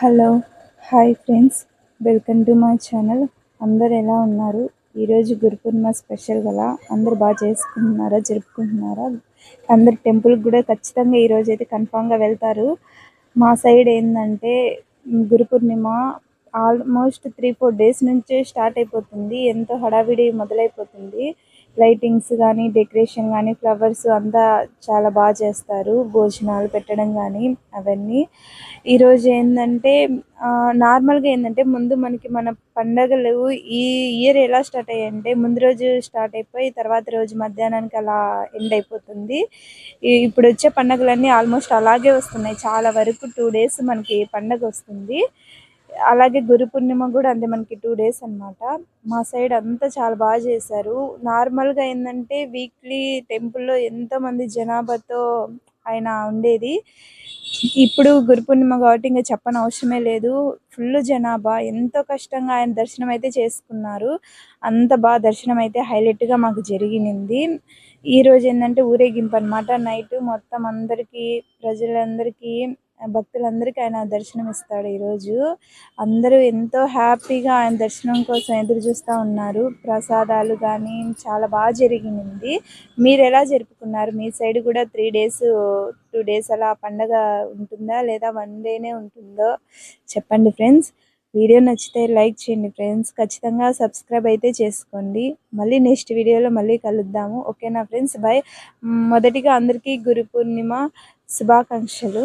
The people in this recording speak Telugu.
Hello hi friends. Welcome to my channel. అందరు ఎలా ఉన్నారు? ఈరోజు గురు పూర్ణిమ స్పెషల్ కదా? అందరు బాగా చేసుకుంటున్నారా? జరుపుకుంటున్నారా? అందరు టెంపుల్కి కూడా ఖచ్చితంగా ఈరోజు అయితే కన్ఫామ్గా వెళ్తారు. మా సైడ్ ఏంటంటే Guru Purnima almost three four days నుంచే స్టార్ట్ అయిపోతుంది. ఎంతో హడావిడి మొదలైపోతుంది. లైటింగ్స్ కానీ డెకరేషన్ కానీ ఫ్లవర్స్ అంతా చాలా బాగా చేస్తారు. భోజనాలు పెట్టడం కానీ అవన్నీ. ఈరోజు ఏంటంటే నార్మల్గా ఏంటంటే ముందు మనకి మన పండగలు ఈ ఇయర్ ఎలా స్టార్ట్ అయ్యాయంటే ముందు రోజు స్టార్ట్ అయిపోయి తర్వాత రోజు మధ్యాహ్నానికి అలా ఎండ్ అయిపోతుంది. ఇప్పుడు వచ్చే పండగలన్నీ ఆల్మోస్ట్ అలాగే వస్తున్నాయి. చాలా వరకు టూ డేస్ మనకి పండగ వస్తుంది. అలాగే గురు పూర్ణిమ కూడా అంతే మనకి టూ డేస్ అనమాట మా సైడ్ అంతా చాలా బాగా చేశారు. నార్మల్గా ఏంటంటే వీక్లీ టెంపుల్లో ఎంతోమంది జనాభాతో ఆయన ఉండేది. ఇప్పుడు గురు పూర్ణిమ కాబట్టి ఇంకా చెప్పని అవసరమే లేదు. ఫుల్ జనాభా. ఎంతో కష్టంగా ఆయన దర్శనం అయితే చేసుకున్నారు. అంత బాగా దర్శనం అయితే హైలైట్గా మాకు జరిగినింది. ఈరోజు ఏంటంటే ఊరేగింపు అనమాట నైట్ మొత్తం అందరికీ ప్రజలందరికీ భక్తులందరికీ ఆయన దర్శనం ఇస్తాడు ఈరోజు. అందరూ ఎంతో హ్యాపీగా ఆయన దర్శనం కోసం ఎదురు చూస్తూ ఉన్నారు. ప్రసాదాలు కానీ చాలా బాగా జరిగింది. మీరు ఎలా జరుపుకున్నారు? మీ సైడ్ కూడా త్రీ డేస్ టూ డేస్ అలా పండగ ఉంటుందా? లేదా వన్ డేనే ఉంటుందో? చెప్పండి ఫ్రెండ్స్. వీడియో నచ్చితే లైక్ చేయండి ఫ్రెండ్స్. ఖచ్చితంగా సబ్స్క్రైబ్ అయితే చేసుకోండి. మళ్ళీ నెక్స్ట్ వీడియోలో మళ్ళీ కలుద్దాము. ఓకేనా ఫ్రెండ్స్? బాయ్ మొదటిగా అందరికీ గురు పూర్ణిమ శుభాకాంక్షలు.